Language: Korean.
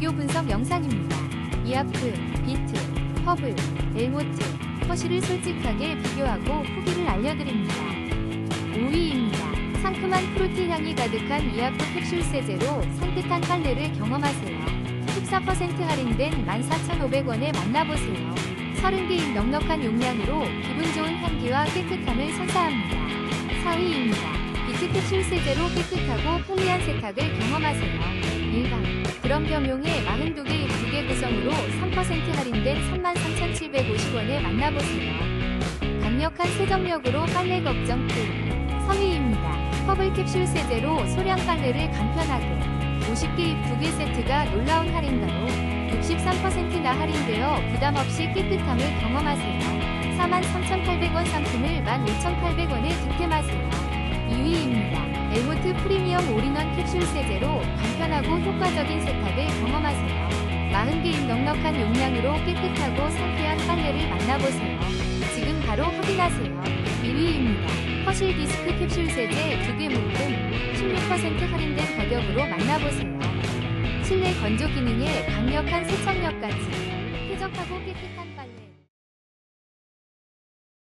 비교 분석 영상입니다. 이아프, 비트, 퍼블, 엘모트, 허쉬를 솔직하게 비교하고 후기를 알려드립니다. 5위입니다. 상큼한 프루티 향이 가득한 이아프 캡슐 세제로 산뜻한 빨래를 경험하세요. 14% 할인된 14,500원에 만나보세요. 30개인 넉넉한 용량으로 기분 좋은 향기와 깨끗함을 선사합니다. 4위입니다. 비트 캡슐 세제로 깨끗하고 편리한 세탁을 경험하세요. 일반 드럼 겸용의 42개 2개 구성으로 3% 할인된 33,750원에 만나보세요. 강력한 세정력으로 빨래 걱정 끝. 3위입니다. 퍼블 캡슐 세제로 소량 빨래를 간편하게 50개 입 2개 세트가 놀라운 할인가로 63%나 할인되어 부담 없이 깨끗함을 경험하세요. 43,800원 상품을 15,800원에 득템하세요. 2위입니다. 엘모트 프리미엄 올인원 캡슐 세제로 간편하고 효과적인 세탁을 경험하세요. 40개인 넉넉한 용량으로 깨끗하고 상쾌한 빨래를 만나보세요. 지금 바로 확인하세요. 1위입니다. 허실 디스크 캡슐 세제 2개 묶음 16% 할인된 가격으로 만나보세요. 실내 건조 기능에 강력한 세척력까지 쾌적하고 깨끗한 빨래